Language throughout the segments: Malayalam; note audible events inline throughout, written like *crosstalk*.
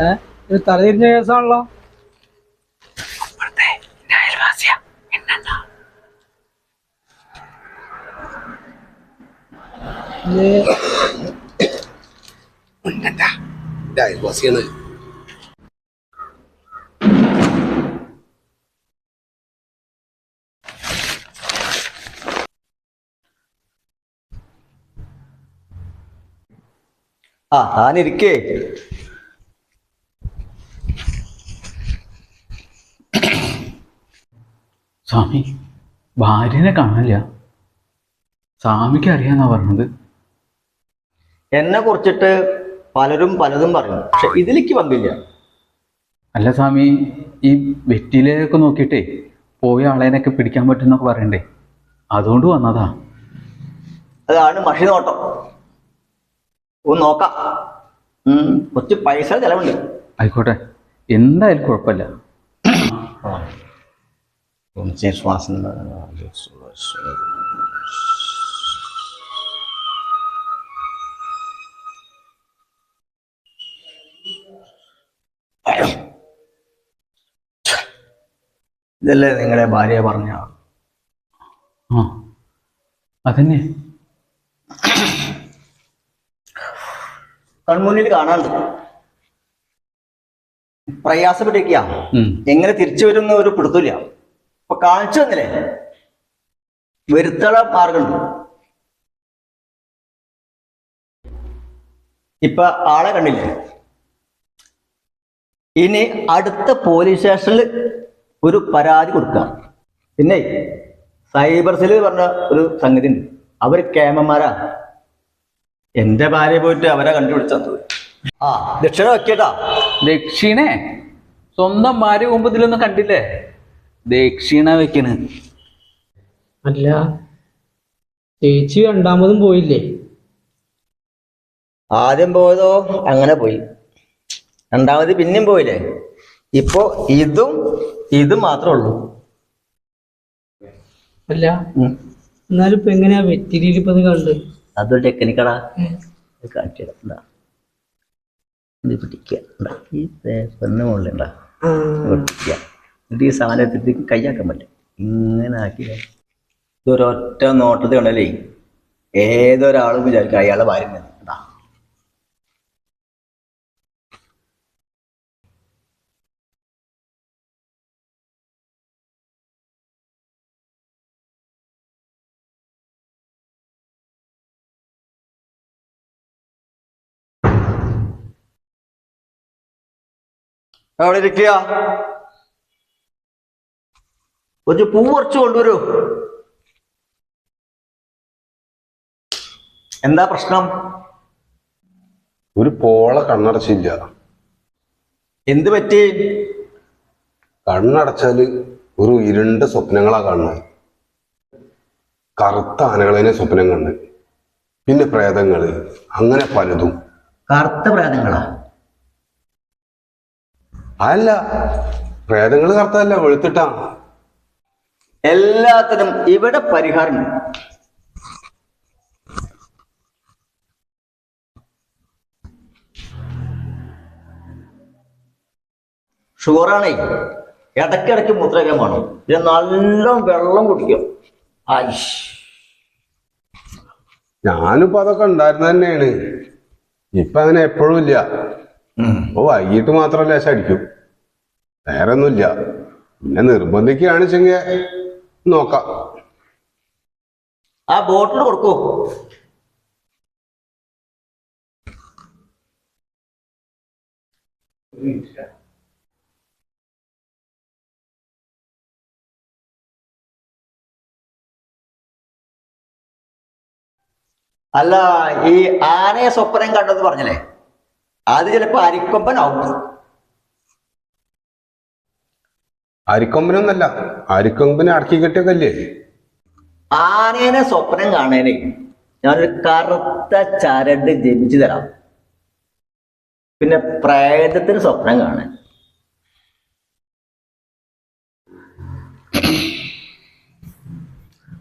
ഏഹ് ഇത് തലതിരിഞ്ഞ കേസാണല്ലോ. അയൽവാസിയാണ്. ആ താനിരിക്കേ. സ്വാമി ഭാര്യനെ കാണില്ല സ്വാമിക്ക് അറിയാന്നാ പറഞ്ഞത്. എന്നെ കുറിച്ചിട്ട് പലരും പലതും പറയും പക്ഷെ ഇതിലേക്ക് വന്നില്ല. അല്ല സ്വാമി ഈ വെറ്റിലൊക്കെ നോക്കിയിട്ടേ പോയ ആളേനൊക്കെ പിടിക്കാൻ പറ്റുന്നൊക്കെ പറയണ്ടേ? അതുകൊണ്ട് വന്നതാ. അതാണ് മഷി നോട്ടം. ഒന്ന് നോക്കാം. കുറച്ച് പൈസ ചെലവുണ്ട്. ആയിക്കോട്ടെ. എന്തായാലും കുഴപ്പമില്ല. ശ്വാസം *coughs* ഇതല്ലേ നിങ്ങളെ ഭാര്യ പറഞ്ഞ? ആ അതന്നെ. കൺമുന്നിൽ കാണാണ്ട് പ്രയാസപ്പെട്ടിരിക്കുക. എങ്ങനെ തിരിച്ചു വരുന്ന ഒരു പിടുത്തില്ല കാണിച്ചു തന്നില്ലേ? വരുത്തള മാർഗമുണ്ട് ഇപ്പൊ ആളെ കണ്ടില്ലേ? ഇനി അടുത്ത പോലീസ് സ്റ്റേഷനിൽ ഒരു പരാതി കൊടുക്കാം. പിന്നെ സൈബർ സെല്ല് പറഞ്ഞ ഒരു സംഗതി ഉണ്ട് അവർ കേമന്മാരാ എന്റെ ഭാര്യ പോയിട്ട് അവരെ കണ്ടുപിടിച്ചത് ആ ദക്ഷിണ വെക്കേട്ടാ ദക്ഷിണേ സ്വന്തം ഭാര്യ മുമ്പ് ഇതിലൊന്നും കണ്ടില്ലേ? ദക്ഷിണ വെക്കണ് അല്ല ചേച്ചി രണ്ടാമതും പോയില്ലേ? ആദ്യം പോയതോ അങ്ങനെ പോയി. രണ്ടാമത് പിന്നെയും പോയില്ലേ? ഇപ്പോ ഇതും ഇതും മാത്രമേ ഉള്ളൂ. അല്ല ഉം. എന്നാലും ഇപ്പൊ എങ്ങനെയാ വെറ്റിരിയിൽ ഇപ്പൊ ഇത് കണ്ട് അതൊരു ടെക്നിക്കടാ. കാണിച്ചു പിടിക്കാ ഇത്. പിടിക്കുക. ഇണ്ടാ. ഈ പേപ്പറിന് മുകളിലുണ്ടാ പിടിക്കുക. എന്നിട്ട് ഈ സാധനം എടുത്തിട്ട് കൈയാക്കാൻ പറ്റും. ഇങ്ങനെ ആക്കി ഇതൊരൊറ്റ നോട്ടത്തിൽ കണ്ടല്ലേ ഏതൊരാളും വിചാരിക്കും അയാളെ ഭാര്യ കേട്ടാ അവിടെ ഇരിക്കുക ഒരു പൂ കുറച്ച് കൊണ്ടുവരൂ. എന്താ പ്രശ്നം? ഒരു പോള കണ്ണടച്ചില്ല. എന്ത് പറ്റി? കണ്ണടച്ചാൽ ഒരു ഇരുണ്ട സ്വപ്നങ്ങളാ കാണുന്നത്. കറുത്ത ആനകളെ സ്വപ്നം കണ്ട്. പിന്നെ പ്രേതങ്ങൾ അങ്ങനെ പലതും. കറുത്ത പ്രേതങ്ങളാ? അല്ല പ്രേതങ്ങൾ കറുത്തല്ല വെളുത്തിട്ടാ. എല്ലാത്തിനും ഇവിടെ പരിഹാരമുണ്ട്. ഷുഗറാണേ ഇടയ്ക്കിടയ്ക്ക് മൂത്രയ്ക്കാൻ വേണം ഇത് നല്ല വെള്ളം കുടിക്കും ആയിഷ്. ഞാനിപ്പോ അതൊക്കെ ഉണ്ടായിരുന്ന തന്നെയാണ്. ഇപ്പൊ അങ്ങനെ എപ്പോഴും ഇല്ല. ഓ വൈകിട്ട് മാത്രം ലേശം അടിക്കും വേറെ ഒന്നുമില്ല പിന്നെ നിർബന്ധിക്കുകയാണെച്ചെങ്കിൽ നോക്കാം. ആ ബോട്ടിൽ കൊടുക്കൂ. അല്ല ഈ ആനയെ സ്വപ്നം കണ്ടെന്ന് പറഞ്ഞല്ലേ? അത് ചിലപ്പോ അരിക്കൊമ്പനാവും. അരിക്കൊമ്പനൊന്നല്ല അരിക്കൊമ്പനെ അടക്കി കെട്ടിയ കല്ലേ ആനേനെ സ്വപ്നം കാണേനെ ഞാനൊരു കറുത്ത ചരട് ജപിച്ചു തരാം. പിന്നെ പ്രേതത്തിന് സ്വപ്നം കാണാൻ.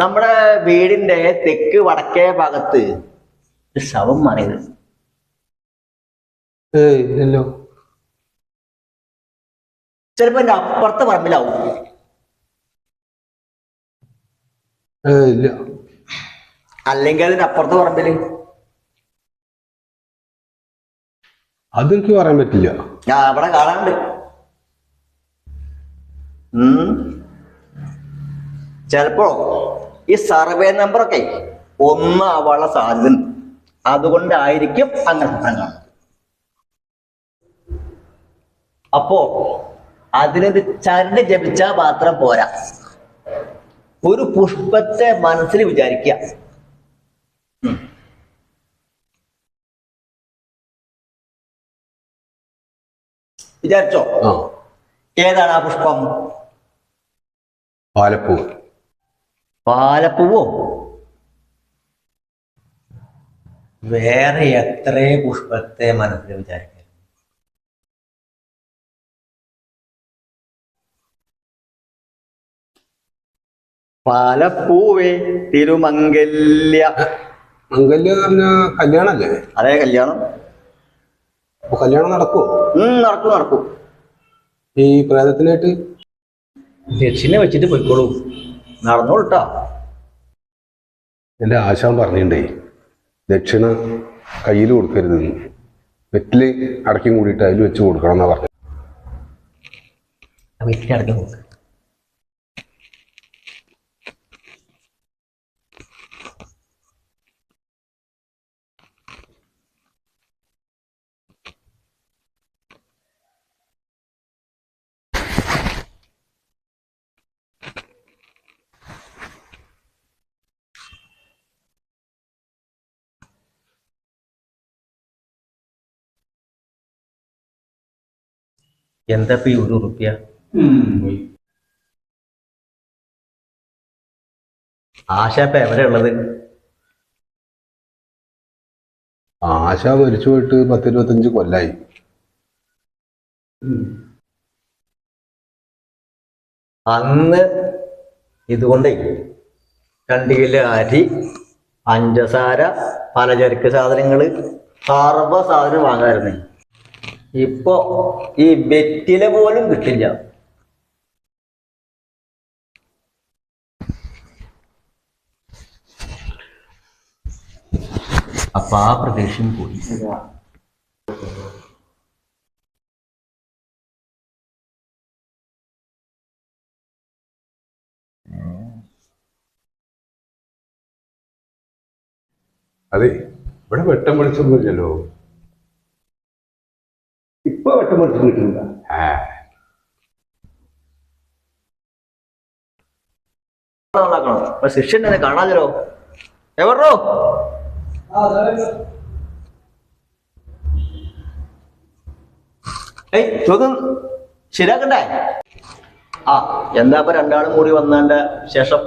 നമ്മുടെ വീടിന്റെ തെക്ക് വടക്കേ ഭാഗത്ത് ഒരു ശവം മറിയത് ഏയ് ഇല്ലല്ലോ. ചിലപ്പോ എന്റെ അപ്പുറത്തെ പറമ്പിലാവും. ഇല്ല. അല്ലെങ്കിൽ അതിന്റെ അപ്പുറത്തെ പറമ്പിൽ. അതെനിക്ക് പറയാൻ പറ്റില്ല. ഞാൻ അവിടെ കാണാണ്ട്. ചിലപ്പോ ഈ സർവേ നമ്പറൊക്കെ ഒന്നാവാനുള്ള സാധ്യത ഉണ്ട്. അതുകൊണ്ടായിരിക്കും അങ്ങനെ കാണുന്നത്. അപ്പോ അതിനത് ചരട് ജപിച്ചാൽ മാത്രം പോരാ. ഒരു പുഷ്പത്തെ മനസ്സിൽ വിചാരിക്കുക. വിചാരിച്ചോ? ഏതാണ് ആ പുഷ്പം? പാലപ്പൂ. പാലപ്പൂവോ? വേറെ എത്ര പുഷ്പത്തെ മനസ്സിൽ വിചാരിക്കാം. പാലപ്പൂവേ തിരുമംഗല്യ. മംഗല്യം എന്ന് പറഞ്ഞ കല്യാണല്ലേ? അതെ കല്യാണം. അപ്പൊ കല്യാണം നടക്കൂ ഉം നടക്കും നടക്കും. ഈ പ്രേതത്തിനായിട്ട്? ദക്ഷിണ വെച്ചിട്ട് പോയിക്കോളൂ. നടന്നോളട്ടാ. എന്റെ ആശാൻ പറഞ്ഞിട്ടുണ്ടേ ദക്ഷിണ കയ്യിൽ കൊടുക്കരുത് വെറ്റിൽ അടക്കി കൂടിയിട്ട് അതിൽ വെച്ച് കൊടുക്കണം എന്നാ പറഞ്ഞു. വീട്ടിൽ അടക്കം നോക്ക് എന്താ ഇപ്പൊ ഈ ഒരു റുപ്യ ആശാപ്പ എവിടെ ഉള്ളത്? ആശ മരിച്ചു പോയിട്ട് പത്തിരുപത്തഞ്ച് കൊല്ലായി. അന്ന് ഇതുകൊണ്ടേ രണ്ട് കിലോ അരി പഞ്ചസാര പലചരക്ക് സാധനങ്ങൾ സർവ സാധനം വാങ്ങാറുണ്ട് ഇപ്പൊ ഈ വെറ്റില പോലും കിട്ടില്ല. അപ്പൊ ആ പ്രദേശം പോയി. അതെ ഇവിടെ വെട്ടം വെളിച്ചൊന്നുമില്ലല്ലോ. ഇപ്പൊ വെട്ടം വെളിച്ചം കിട്ടുന്നില്ല ആ ശിഷ്യൻ എന്നെ കാണാതിരോ എവറോ ഏയ് ചോദ്യം ശരിയാക്കണ്ടേ? ആ എന്താ ഇപ്പൊ രണ്ടാളും കൂടി വന്നതിന്റെ ശേഷം?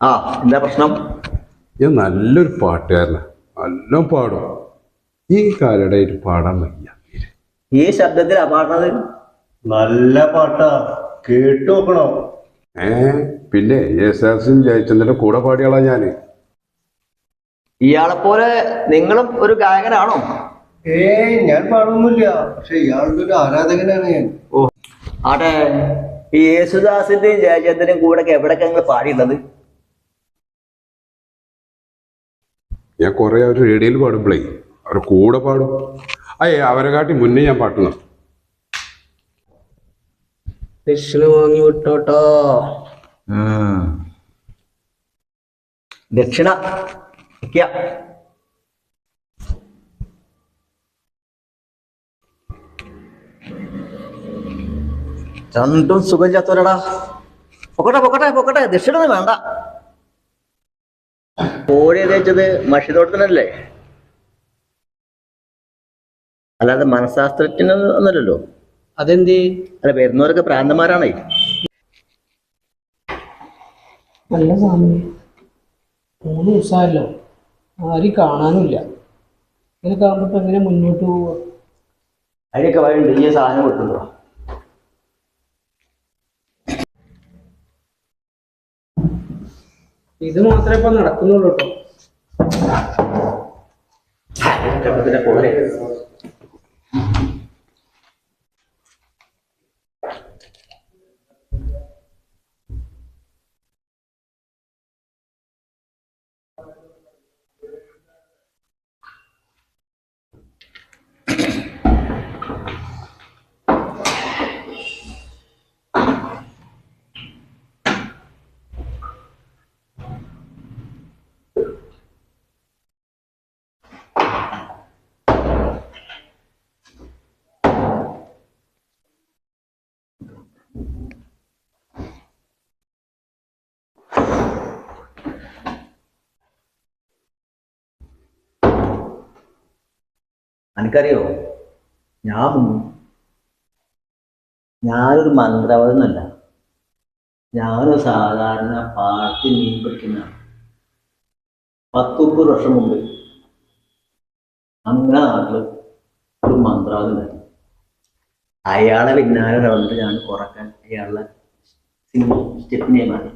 ആ എന്താ പ്രശ്നം? ഞാൻ നല്ലൊരു പാട്ടുകാരനാണ് നല്ല പാടും. ഈ കാലടായിട്ട് പാടാൻ വയ്യ. ഈ ശബ്ദത്തിൽ പാടുന്നത്? നല്ല പാട്ടാ. കേട്ടു നോക്കണോ? ഏ പിന്നെ എസ് ആർ സി ജയചന്ദ്രന്റെ കൂടെ പാടിയാളാ ഞാൻ. ഇയാളെ പോലെ നിങ്ങളും ഒരു ഗായകനാണോ? ഏ ഞാൻ പാടൊന്നുമില്ല. പക്ഷെ ഇയാളുടെ ഒരു ആരാധകനാണ് ഞാൻ. ഓ. ആട്ടെ ഈ യേശുദാസിന്റെയും ജയചന്ദ്രനും കൂടെ ഒക്കെ എവിടെയൊക്കെ നിങ്ങൾ പാടിയുള്ളത് ഞാൻ കുറേ അവർ റേഡിയോയിൽ പാടുമ്പോഴേ അവർ കൂടെ പാടും. അയ്യേ അവരെ കാട്ടി മുന്നേ ഞാൻ പാട്ടുന്നു ദക്ഷിണ വാങ്ങി വിട്ടോട്ടോ. ദക്ഷിണ. രണ്ടും സുഖമില്ലാത്തവരടാ. പൊക്കട്ടെ പൊക്കട്ടെ പൊക്കട്ടെ. ദക്ഷിണ വേണ്ട. കോഴി തേച്ചത് മഷിതോട്ടത്തിനല്ലേ? അല്ലാതെ മനഃശാസ്ത്രജ്ഞന് അതെന്ത് അതെന്തേ? അല്ല വരുന്നവരൊക്കെ പ്രാന്തന്മാരാണേ നല്ല സ്വാമി മൂന്ന് ദിവസമായല്ലോ. ആരും കാണാനുമില്ല. ഇങ്ങനെയൊക്കെ കാണുമ്പോ എങ്ങനെ മുന്നോട്ട് പോവാ അതിനൊക്കെ വഴി ഈ സാധനം കിട്ടുന്നോ ഇത് മാത്രമേ ഇപ്പൊ നടക്കുന്നുള്ളൂ കേട്ടോ എനിക്കറിയോ ഞാൻ ഞാനൊരു മന്ത്രവാദമൊന്നുമല്ല ഞാനൊരു സാധാരണ പാർട്ടി മീൻ പിടിക്കുന്ന പത്ത് മുപ്പത് വർഷം മുമ്പ് അങ്ങനെ നാട്ടിൽ ഒരു മന്ത്രവാദം ഉണ്ടായിരുന്നു അയാളെ പിന്നാലെ നടന്നിട്ട് ഞാൻ കുറയ്ക്കാൻ അയാളുടെ സ്റ്റെപ്പിനെ മാറി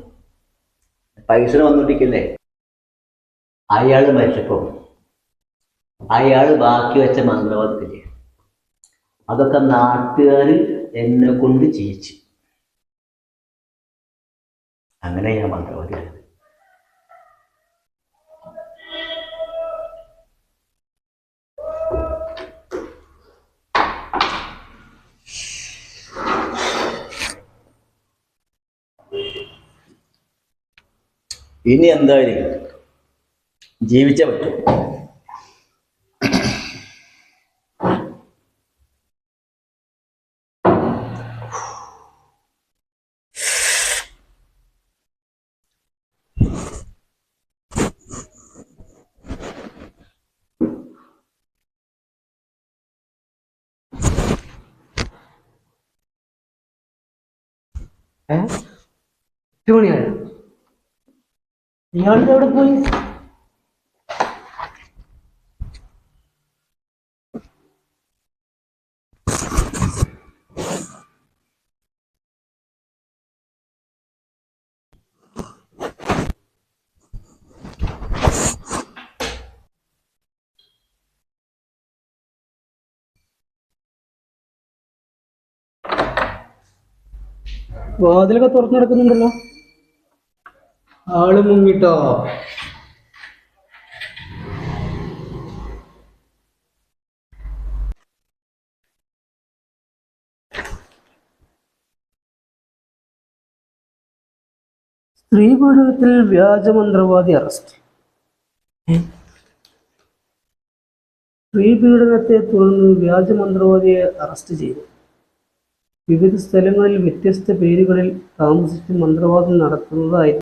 പൈസ വന്നോണ്ടിരിക്കല്ലേ അയാൾ മരിച്ചപ്പോൾ അയാൾ ബാക്കി വെച്ച മന്ത്രവാദത്തില്ലേ അതൊക്കെ നാട്ടുകാർ എന്നെ കൊണ്ട് ചെയ്യിച്ചു അങ്ങനെ ഞാൻ മന്ത്രവാദി ഇനി എന്തായാലും ജീവിച്ചേ പറ്റൂ. ഏ? എട്ട് മണിയായോ എവിടെ പോയി വാതിലൊക്കെ തുറന്നു കിടക്കുന്നുണ്ടല്ലോ ആൾ മുങ്ങിട്ടോ? സ്ത്രീ പീഡനത്തിൽ വ്യാജമന്ത്രവാദി അറസ്റ്റ്? സ്ത്രീ പീഡനത്തെ തുടർന്ന് വ്യാജമന്ത്രവാദിയെ അറസ്റ്റ് ചെയ്തു. വിവിധ സ്ഥലങ്ങളിൽ വ്യത്യസ്ത പേരുകളിൽ താമസിച്ച് മന്ത്രവാദം നടത്തുന്നതായി